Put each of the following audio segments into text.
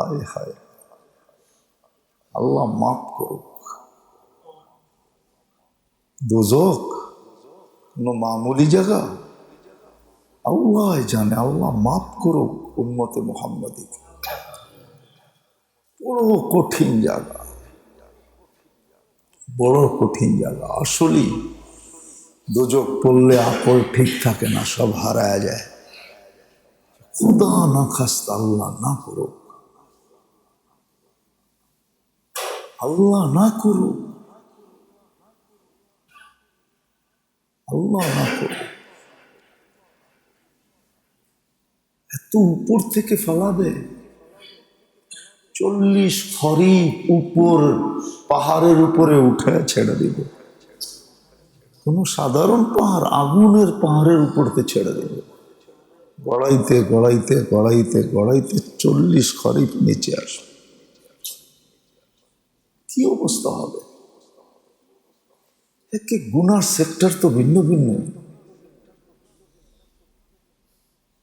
হায় হায়। আল্লাহ মাফ করুক। দোজক কোনো মামুলি জায়গা? আল্লাহ জানে, আল্লাহ মাফ করুক উন্মতে মোহাম্মদীকে বড় কঠিন জায়গা। বড় কঠিন জায়গা। আসলেই দোজক পড়লে আকল ঠিক থাকে না, সব হারায় যায়। খুদা না খাস্তা আল্লাহ না করুক। আল্লাহ না করুক। আল্লাহ না করুক। এত উপর থেকে ফেলাবে। চল্লিশ খরিফ উপর, পাহাড়ের উপরে উঠে ছেড়ে দিব। কোনো সাধারণ পাহাড়, আগুনের পাহাড়ের উপরতে ছেড়ে দেব। গড়াইতে গড়াইতে গড়াইতে গড়াইতে চল্লিশ খরিফ নিচে আসবে। কি অবস্থা হবে? একে গুনার সেক্টর তো ভিন্ন ভিন্ন।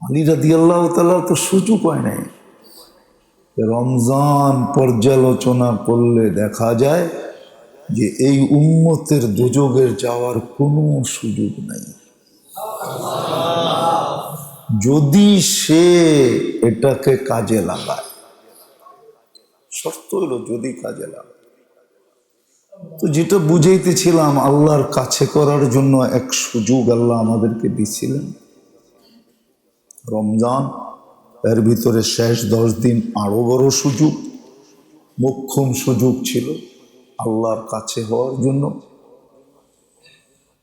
আলীরা দিয়াল্লাহ তালা তো সুযোগ হয় নাই। রমজান পর্যালোচনা করলে দেখা যায় যে এই উম্মতের দুযোগের যাওয়ার কোনো সুযোগ নাই। যদি সে এটাকে কাজে লাগায়, শর্ত হলো যদি কাজে লাগায়। তো যেটা বুঝাইতেছিলাম, আল্লাহর কাছে করার জন্য এক সুযোগ আল্লাহ আমাদেরকে দিছিলেন। রমজান, এর ভিতরে শেষ দশ দিন আরও বড় সুযোগ, মোক্ষম সুযোগ ছিল আল্লাহর কাছে হওয়ার জন্য।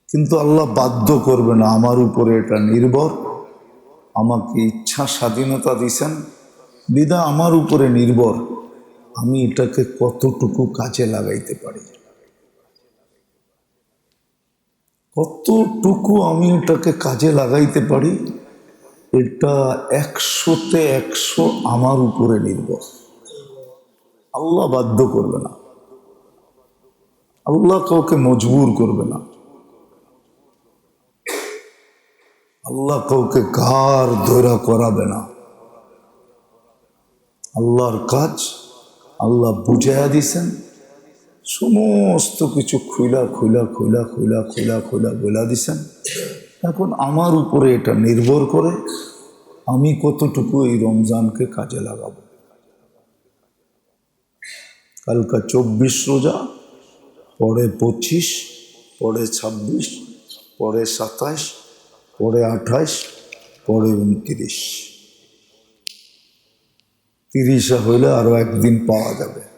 কিন্তু আল্লাহ বাধ্য করবে না আমার উপরে এটা নির্ভর। আমাকে ইচ্ছা স্বাধীনতা দিছেন বিদা আমার উপরে নির্ভর। আমি এটাকে কতটুকু কাজে লাগাইতে পারি? কতটুকু আমি এটাকে কাজে লাগাইতে পারি, এটা একশোতে একশো আমার উপরে নির্ভর। আল্লাহ বাধ্য করবে না। আল্লাহ কাউকে মজবুর করবে না। আল্লাহ কাউকে কার ধরা করাবে না। আল্লাহর কাজ আল্লাহ বুঝাইয়া দিছেন। সমস্ত কিছু খুইলা খুইলা খুইলা খুইলা খুইলা খুইলা বলা দিছেন। এখন আমার উপরে এটা নির্ভর করে আমি কতটুকু এই রমজানকে কাজে লাগাবো। কালকা চব্বিশ রোজা, পরে পঁচিশ, পরে ছাব্বিশ, পরে সাতাশ পরে আঠাশ পরে উনত্রিশ। তিরিশে হইলে আরও একদিন পাওয়া যাবে।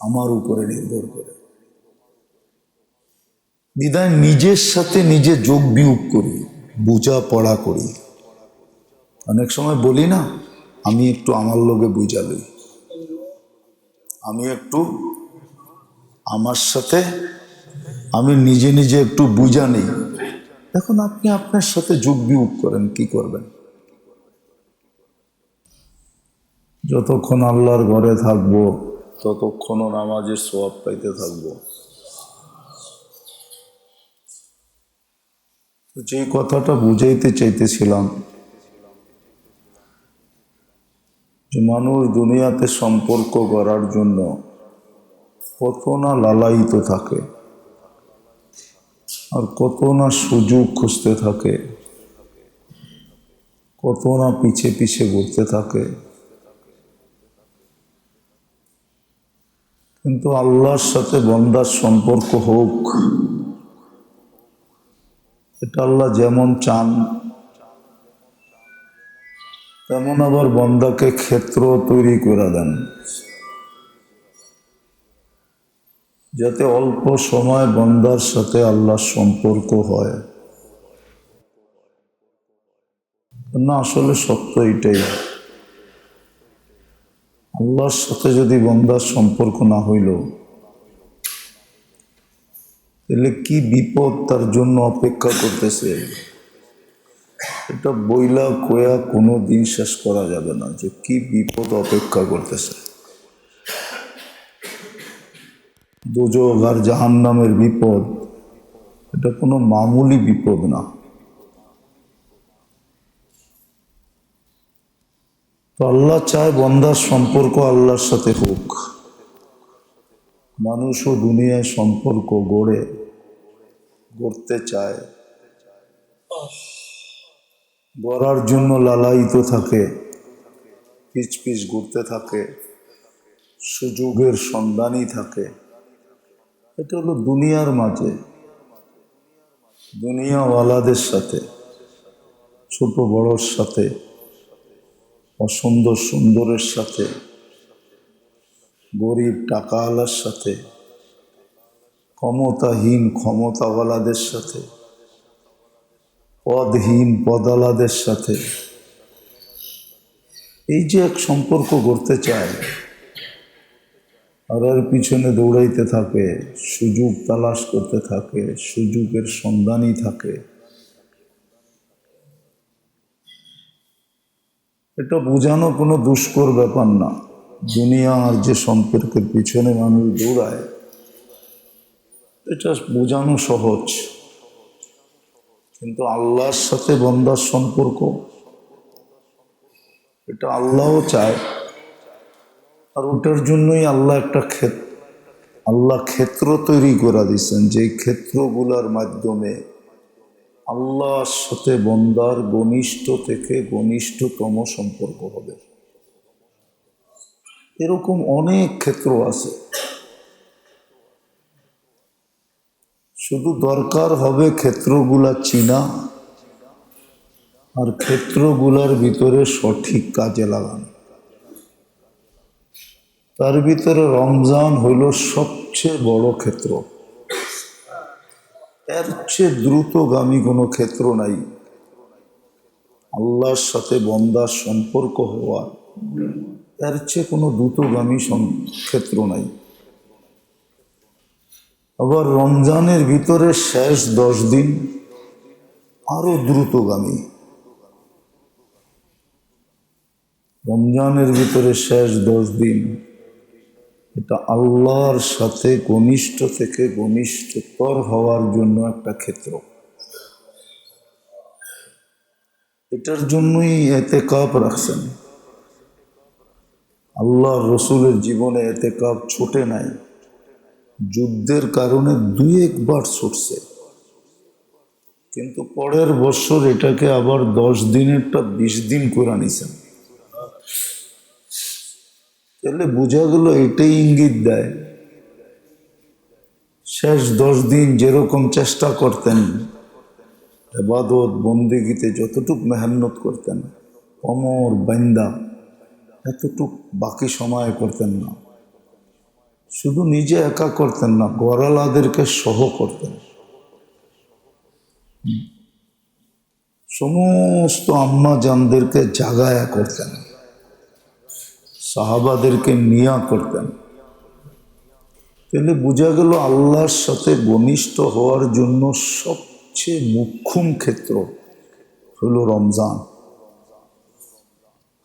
আমার উপরে নির্ভর করে। বিদায় নিজের সাথে নিজে যোগ বিয়োগ করি বোঝা পড়া করি। অনেক সময় বলি না, আমি একটু আমার লোকে বুঝা লই। আমি একটু আমার সাথে, আমি নিজে নিজে একটু বুঝা নেই। এখন আপনি আপনার সাথে যোগ বিয়োগ করেন, কি করবেন? যতক্ষণ আল্লাহর ঘরে থাকব ততক্ষণও নামাজের সোয়াব পাইতে থাকব। যে কথাটা বুঝাইতে চাইতেছিলাম, যে মানুষ দুনিয়াতে সম্পর্ক করার জন্য কত না লালায়িত থাকে, আর কত না সুযোগ খুঁজতে থাকে, কত না পিছে পিছে ঘুরতে থাকে কিন্তু আল্লাহর সাথে বন্দার সম্পর্ক হোক, এটা আল্লাহ যেমন চান, তেমন আবার বন্দাকে ক্ষেত্র তৈরি করে দেন। যাতে অল্প সময় বন্দার সাথে আল্লাহর সম্পর্ক হয়। না, আসলে সত্য এটাই। আল্লাহর সাথে যদি বন্দার সম্পর্ক না হইল, তাহলে কি বিপদ তার জন্য অপেক্ষা করতেছে? এটা বইলা কোয়া কোনো দিন শেষ করা যাবে না যে কি বিপদ অপেক্ষা করতেছে। দুযোগ আর জাহান নামের বিপদ, এটা কোনো মামুলি বিপদ না। তো আল্লাহ চায় বন্দার সম্পর্ক আল্লাহর সাথে হোক। মানুষ ও দুনিয়ায় সম্পর্ক গড়ে, গড়তে চায়। গড়ার জন্য লালায়িত থাকে, পিচ পিচ ঘুরতে থাকে, সুযোগের সন্ধানই থাকে। এটা হলো দুনিয়ার মাঝে, দুনিয়াওয়ালাদের সাথে, ছোট বড়র সাথে। অসুন্দর সুন্দরের সাথে, গরিব টাকাওয়ালার সাথে, ক্ষমতাহীন ক্ষমতাওয়ালাদের সাথে, পদহীন পদালাদের সাথে। এই যে এক সম্পর্ক গড়তে চায়, আর এর পিছনে দৌড়াইতে থাকে, সুযোগ তালাশ করতে থাকে, সুযোগের সন্ধানই থাকে। এটা বোঝানো কোনো দুষ্কর ব্যাপার না। দুনিয়া আর যে সম্পর্কের পিছনে মানুষ দৌড়ায়, এটা বোঝানো সহজ। কিন্তু আল্লাহর সাথে বন্দার সম্পর্ক, এটা আল্লাহও চায়। আর ওটার জন্যই আল্লাহ একটা ক্ষেত্র আল্লাহ ক্ষেত্র তৈরি করে দিয়েছেন, যে ক্ষেত্রগুলোর মাধ্যমে আল্লাহর সাথে বন্দার ঘনিষ্ঠ থেকে ঘনিষ্ঠতম সম্পর্ক হবে। এরকম অনেক ক্ষেত্র আছে। শুধু দরকার হবে ক্ষেত্রগুলা চিনা আর ক্ষেত্রগুলার ভিতরে সঠিক কাজে লাগানো। তার ভিতরে রমজান হইল সবচেয়ে বড় ক্ষেত্র। এর চেয়ে দ্রুতগামী কোনো ক্ষেত্র নাই। আল্লাহর সাথে বন্দার সম্পর্ক হওয়া এর চেয়ে কোনো দ্রুতগামী ক্ষেত্র নাই। আবার রমজানের ভিতরে শেষ দশ দিন আরও দ্রুতগামী। রমজানের ভিতরে শেষ দশ দিন এটা আল্লাহর সাথে ঘনিষ্ঠ থেকে ঘনিষ্ঠতর হওয়ার জন্য একটা ক্ষেত্র। এটার জন্যই এতে কাপ রাখছেন। আল্লাহ রসুলের জীবনে এতে কাপ ছোটে নাই। যুদ্ধের কারণে দুই একবার ছুটছে। কিন্তু পরের বছর এটাকে আবার দশ দিনেরটা বিশ দিন করে নিছেন তাহলে বোঝা গেল এটাই ইঙ্গিত দেয়। শেষ দশ দিন যেরকম চেষ্টা করতেন, এবাদত, বন্দিগিতে যতটুক মেহনত করতেন, অমর বান্দা এতটুক বাকি সময় করতেন না। শুধু নিজে একা করতেন না গড়ালাদেরকে সহ করতেন। সমস্ত আম্মা জানদেরকে জাগায়া করতেন। সাহাবাদেরকে নিয়া করতেন। তাহলে বোঝা গেল আল্লাহর সাথে ঘনিষ্ঠ হওয়ার জন্য সবচেয়ে মুখ্যম ক্ষেত্র হলো রমজান।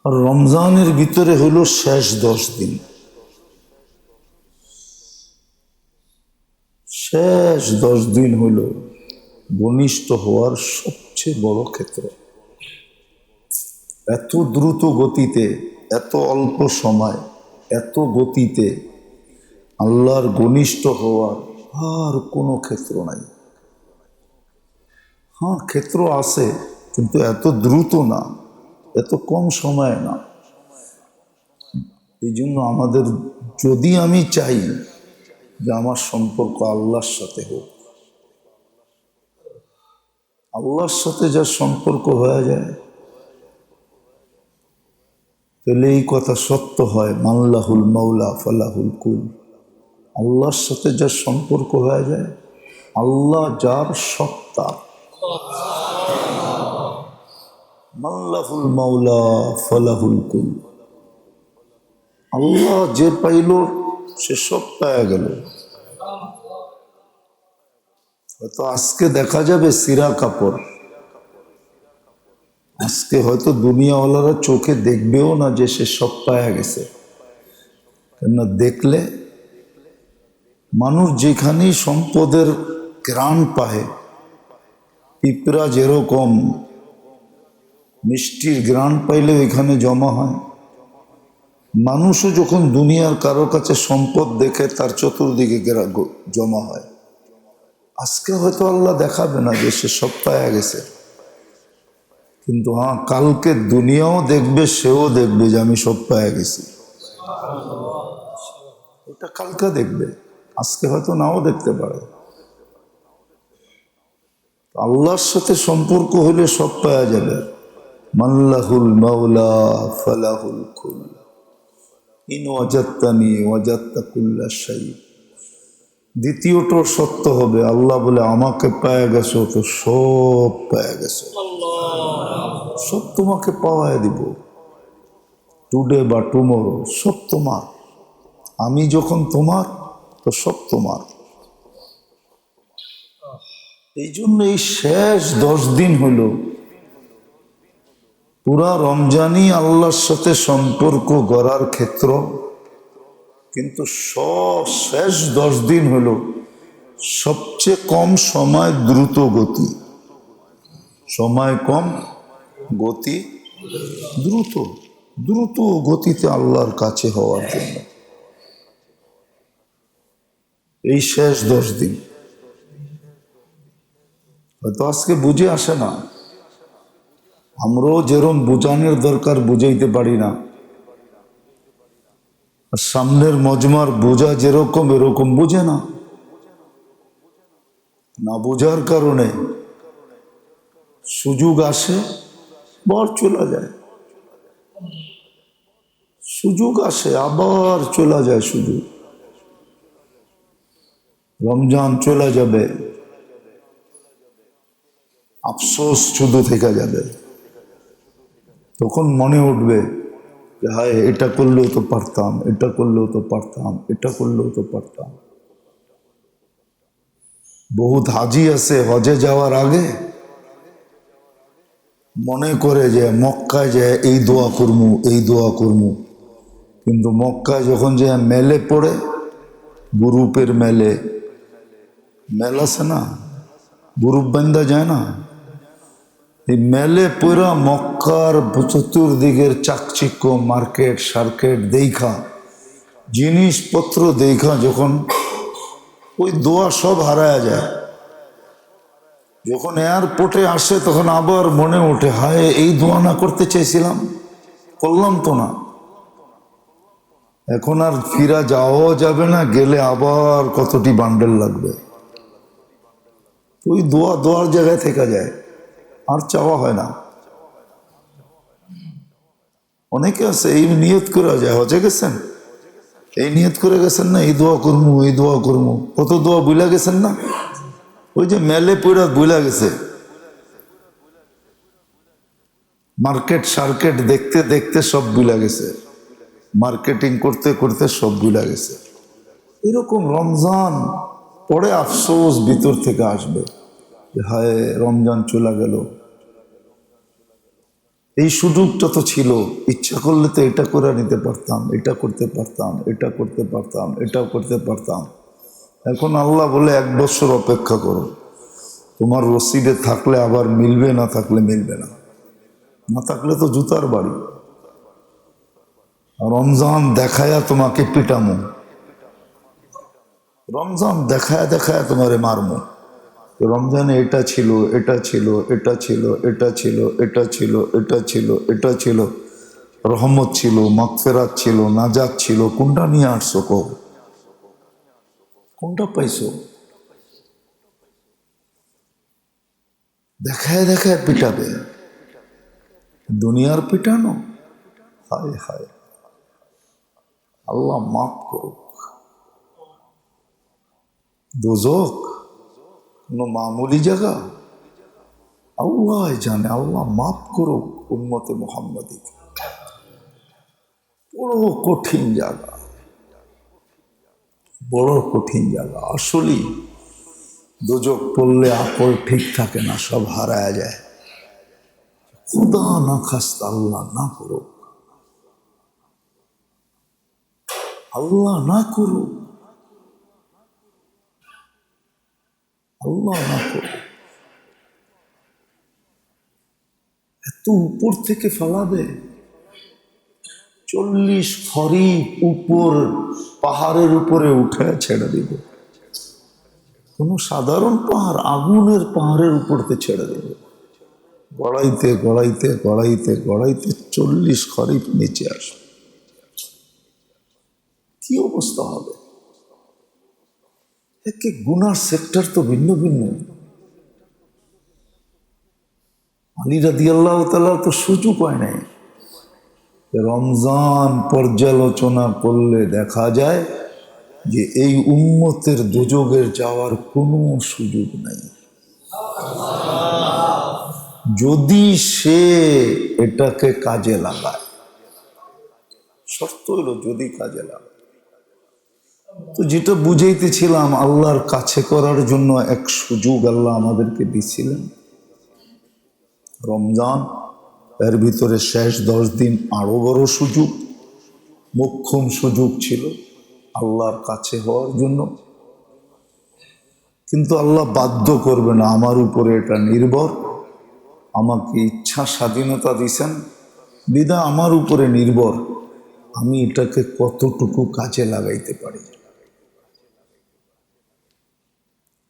আর রমজানের ভিতরে হলো শেষ দশ দিন। শেষ দশ দিন হল ঘনিষ্ঠ হওয়ার সবচেয়ে বড় ক্ষেত্র। এত দ্রুত গতিতে এত অল্প সময়, এত গতিতে আল্লাহর ঘনিষ্ঠ হওয়ার আর কোনো ক্ষেত্র নাই। হ্যাঁ ক্ষেত্র আছে, কিন্তু এত দ্রুত না, এত কম সময় না। এই জন্য আমাদের, যদি আমি চাই যে আমার সম্পর্ক আল্লাহর সাথে হোক, আল্লাহর সাথে যার সম্পর্ক হয়ে যায় তাহলে এই কথা সত্য হয়, মাল্লাহুল মাওলা ফালাহুল কুল। আল্লাহর সাথে যার সম্পর্ক হয়ে যায়, আল্লাহ যার সত্তা। মাল্লাহুল মাওলা ফালাহুল কুল। আল্লাহ যে পাইল, সে সব পাওয়া গেল। হয়তো আজকে দেখা যাবে সিরা কাপড়। আজকে হয়তো দুনিয়াওয়ালারা চোখে দেখবেও না যে সে সব পায়া গেছে। কেননা দেখলে মানুষ যেখানেই সম্পদের গ্রাণ পায়, পিঁপড়া যেরকম মিষ্টির গ্রাণ পাইলে এখানে জমা হয়। মানুষও যখন দুনিয়ার কারও কাছে সম্পদ দেখে, তার চতুর্দিকে জমা হয়। আজকে হয়তো আল্লাহ দেখাবে না যে সে সব পায়া গেছে। কিন্তু হ্যাঁ কালকে দুনিয়াও দেখবে, সেও দেখবে যে আমি সব পায়া গেছি। এটা কালকে দেখবে, আজকে হয়তো নাও দেখতে পারে। আল্লাহর সাথে সম্পর্ক হলে সব পাওয়া যাবে। মাল্লাহুল মাওলা ফালাহুল কুল। ইন ওয়াজাত্তানি ওয়াজাত্তা কুল্লা শাই। দ্বিতীয়টো সত্য হবে, আল্লাহ বলে, আমাকে পায়া গেছো, তো সব পায়া গেছো। সব তোমাকে পাওয়ায় দিব। টুডে বা টুমোরো সব তোমার। আমি যখন তোমার, তো সব তোমার। এই জন্য এই শেষ দশ দিন হলো পুরা রমজানই আল্লাহর সাথে সম্পর্ক গড়ার ক্ষেত্র। কিন্তু সব শেষ দশ দিন হলো সবচেয়ে কম সময় দ্রুত গতি। সময় কম গতি দ্রুত দ্রুত গতিতে আল্লাহর কাছে হওয়ার জন্য। এই শেষ দশ দিন। হয়তো আজকে বুঝে আসে না। আমরাও যেরম বুঝানোর দরকার বুঝাইতে পারি না। সামনের মজমার বোঝা যেরকম, এরকম বুঝে না। না বোঝার কারণে সুযোগ আসে বর চলে যায়। সুযোগ আসে, আবার চলে যায় সুযোগ। রমজান চলে যাবে। আফসোস শুধু থেকে যাবে। তখন মনে উঠবে যে, হায়, এটা করলেও তো পারতাম, এটা করলেও তো পারতাম, এটা করলেও তো পারতাম। বহুত হাজি আছে হজে যাওয়ার আগে মনে করে যে মক্কায় যে এই দোয়া করমু, এই দোয়া করমু। কিন্তু মক্কায় যখন যে মেলে পড়ে, গ্রুপের মেলে, মেল আছে না? গ্রুপ বান্ধা যায় না? এই মেলে পুরা মক্কার চতুর্দিকের চাকচিক্য, মার্কেট, সার্কেট দেখা, জিনিসপত্র দেখা যখন ওই দোয়া সব হারায় যায়। যখন এয়ারপোর্টে আসে, তখন আবার মনে ওঠে, হায়, এই দোয়া না করতে চাইছিলাম করলাম তো না। এখন আর ফিরা যাওয়াও যাবে না, গেলে আবার কতটি বান্ডেল লাগবে। ওই দোয়া দোয়ার জায়গায় থেকে যায়। আর চাওয়া হয় না। অনেকে আছে, এই নিয়ত করে যায়, হজে গেছেন? এই নিয়ত করে গেছেন না, এই দোয়া করমু, এই দোয়া করমু। কত দোয়া বুলা গেছেন না? ওই যে মেলে পড়া বুলা গেছে। মার্কেট, সার্কেট দেখতে দেখতে সব বুলা গেছে। মার্কেটিং করতে করতে সব বুলা গেছে। এরকম রমজান পরে আফসোস ভিতর থেকে আসবে হায়, রমজান চলে গেল। এই সুযোগটা তো ছিল। ইচ্ছা করলে তো এটা করে নিতে পারতাম, এটা করতে পারতাম, এটা করতে পারতাম, এটাও করতে পারতাম। এখন আল্লাহ বলে এক বছর অপেক্ষা করো। তোমার রসিদে থাকলে আবার মিলবে, না থাকলে মিলবে না। না থাকলে তো জুতার বাড়ি। রমজান দেখায়া তোমাকে পিটামো। রমজান দেখায় দেখায় তোমারে মারমো। রমজানে এটা ছিল এটা ছিল এটা ছিল এটা ছিল এটা ছিল এটা ছিল এটা ছিল। রহমত ছিল মাকফেরাত ছিল, নাজাত ছিল। কোনটা নিয়ে আসছো কো কোনটা পাইছো? দেখায় দেখায় পিটাবে। দুনিয়ার পিটানো? হায় হায়। আল্লাহ মাফ করুক। দোজক? কোনো মামুলি জায়গা? আল্লাহ জানে, আল্লাহ মাফ করুক উন্মতে মোহাম্মদী বড় কঠিন জায়গা। বড় কঠিন জায়গা। আসলেই দোজক পড়লে আকল ঠিক থাকে না, সব হারায় যায়। খুদা না খাস্তা, আল্লাহ না করুক। আল্লাহ না করুক। আল্লাহ না করুক। এত উপর থেকে ফেলাবে। চল্লিশ খরিফ উপর, পাহাড়ের উপরে উঠে ছেড়ে দিবে। কোনো সাধারণ পাহাড়, আগুনের পাহাড়ের উপরতে ছেড়ে দেবে। গড়াইতে গড়াইতে গড়াইতে গড়াইতে চল্লিশ খরিফ নিচে আসবে। কি অবস্থা হবে? একে গুনার সেক্টর তো ভিন্ন ভিন্ন। আলী রাদি আল্লাহ তালা তো সুযোগ হয় নাই। রমজান পর্যালোচনা করলে দেখা যায় যে এই উম্মতের দুযোগের যাওয়ার কোনো সুযোগ নাই। যদি সে এটাকে কাজে লাগায়, শর্ত হলো যদি কাজে লাগায়। তো যেটা বুঝাইতেছিলাম, আল্লাহর কাছে করার জন্য এক সুযোগ আল্লাহ আমাদেরকে দিছিলেন। রমজান এর ভিতরে শেষ দশ দিন আরও বড় সুযোগ, মোক্ষম সুযোগ ছিল আল্লাহর কাছে হওয়ার জন্য। কিন্তু আল্লাহ বাধ্য করবে না, আমার উপরে এটা নির্ভর। আমাকে ইচ্ছা স্বাধীনতা দিছেন, বিদা আমার উপরে নির্ভর। আমি এটাকে কতটুকু কাজে লাগাইতে পারি?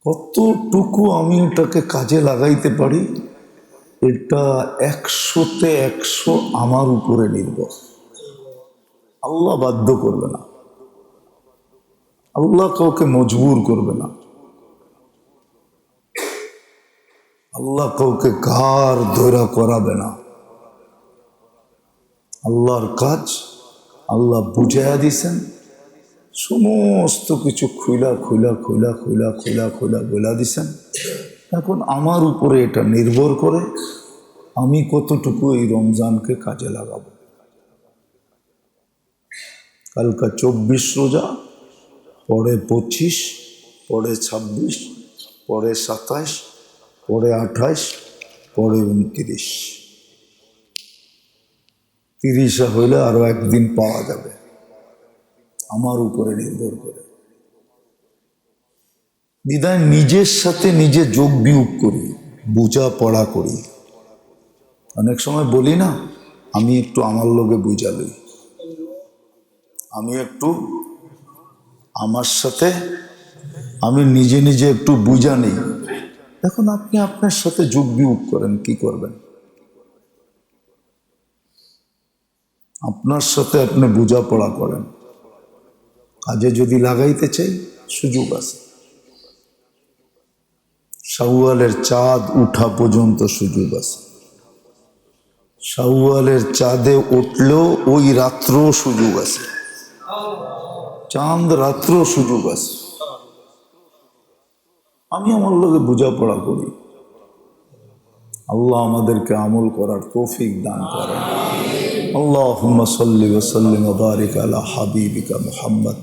কতটুকু আমি এটাকে কাজে লাগাইতে পারি? এটা একশোতে একশো আমার উপরে নির্ভর। আল্লাহ বাধ্য করবে না। আল্লাহ কাউকে মজবুর করবে না। আল্লাহ কাউকে কার ধরা করাবে না। আল্লাহর কাজ, আল্লাহ বুঝাইয়া দিছেন। সমস্ত কিছু খুইলা খুইলা খুইলা খুইলা খুইলা খুইলা বলা দিছেন। এখন আমার উপরে এটা নির্ভর করে আমি কতটুকু এই রমজানকে কাজে লাগাবো। কালকা চব্বিশ রোজা, পরে পঁচিশ, পরে ছাব্বিশ, পরে সাতাশ, পরে আঠাশ, পরে উনত্রিশ। তিরিশে হইলে আরও একদিন পাওয়া যাবে। আমার উপরে নির্ভর করে। বিদায় নিজের সাথে নিজে যোগ বিয়োগ করি, বুঝা পড়া করি। অনেক সময় বলি না, আমি একটু আমার লোকে বুঝা লই। আমি একটু আমার সাথে, আমি নিজে নিজে একটু বুঝা নেই। এখন আপনি আপনার সাথে যোগ বিয়োগ করেন, কি করবেন? আপনার সাথে আপনি বোঝাপড়া করেন। কাজে যদি লাগাইতে চাই, সুযোগ আছে। শাওয়ালের চাঁদ উঠা পর্যন্ত সুযোগ আছে। শাওয়ালের চাঁদে উঠলেও ওই রাত্রও সুযোগ আছে। চাঁদ রাত্রও সুযোগ আছে। আমি আমার লোকে বোঝাপড়া করি। আল্লাহ আমাদেরকে আমল করার তৌফিক দান করেন। আল্লাহ সাল্লি ওসাল্লিম বারিক আলা হাবিবিকা মোহাম্মদ।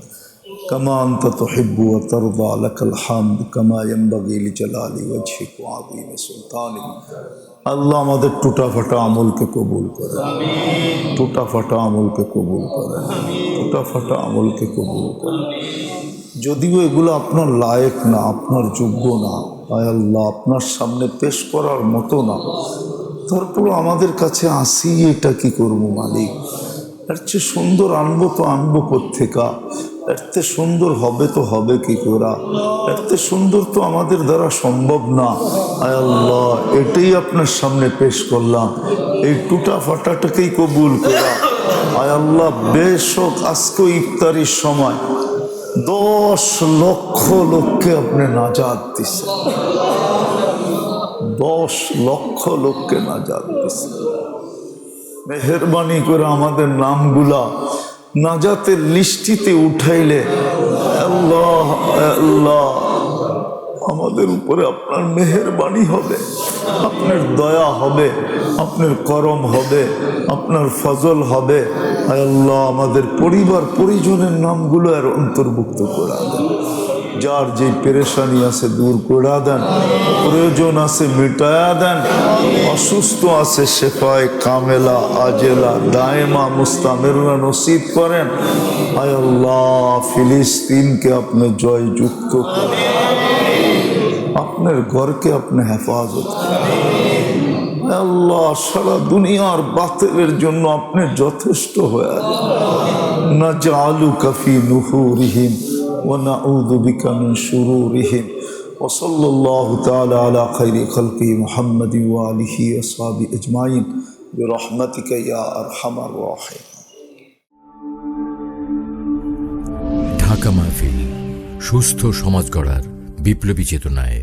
كما أنت تحب وترضى لك الحمد كما ينبغي لجلال وجهك وعظيم سلطانك আল্লাহ আমাদের টুটা ফাটা আমলকে কবুল করেন টুটা ফাটা আমলকে কবুল করেন টুটা ফাটা আমলকে কবুল করেন যদিও এগুলো আপনার লায়ক না আপনার যোগ্য না আয় আল্লাহ আপনার সামনে পেশ করার মতো না তারপর আমাদের কাছে আসি এটা কি করব মালিক এর চেয়ে সুন্দর আনবো তো আনবো কোথেকা চেয়ে সুন্দর হবে তো হবে কি করা? চেয়ে সুন্দর তো আমাদের দ্বারা সম্ভব না। আয় আল্লাহ, এটাই আপনার সামনে পেশ করলাম। এই টুটা ফাটাটাকেই কবুল করা। আয় আল্লাহ বেশ হোক আজকে ইফতারির সময় দশ লক্ষ লোককে আপনি নাজাদ দিচ্ছেন দশ লক্ষ লোককে নাজাদ দিচ্ছেন মেহরবানি করে আমাদের নামগুলা নাজাতের লিষ্টিতে উঠাইলে, আল্লাহ আল্লাহ, আমাদের উপরে আপনার মেহরবানি হবে, আপনার দয়া হবে, আপনার করম হবে, আপনার ফজল হবে। আল্লাহ, আমাদের পরিবার পরিজনের নামগুলো আর অন্তর্ভুক্ত করা। যার যে পেরেশানি আছে দূর করে দেন, প্রয়োজন আছে মিটায়া দেন, অসুস্থ আছে শেফায় কামেলা, আজেলা, দায়মা মুস্তামেরুনা নসিব করেন। আয় আল্লাহ, ফিলিস্তিনকে আপনি জয়যুক্ত করেন। আপনার ঘরকে আপনি হেফাজত আল্লাহ, সারা দুনিয়ার বাতিলের জন্য আপনি যথেষ্ট হয়ে না জালু কফি নুহুরিহিম। ও না উদুবিকা মিন শুরুরিহিম وصلى الله تعالى على خير خلقه محمد وآله وصحبه أجمعين برحمتك يا أرحم الراحمين ঢাকা মাহফিল সুস্থ সমাজ গড়ার বিপ্লবী চেতনায়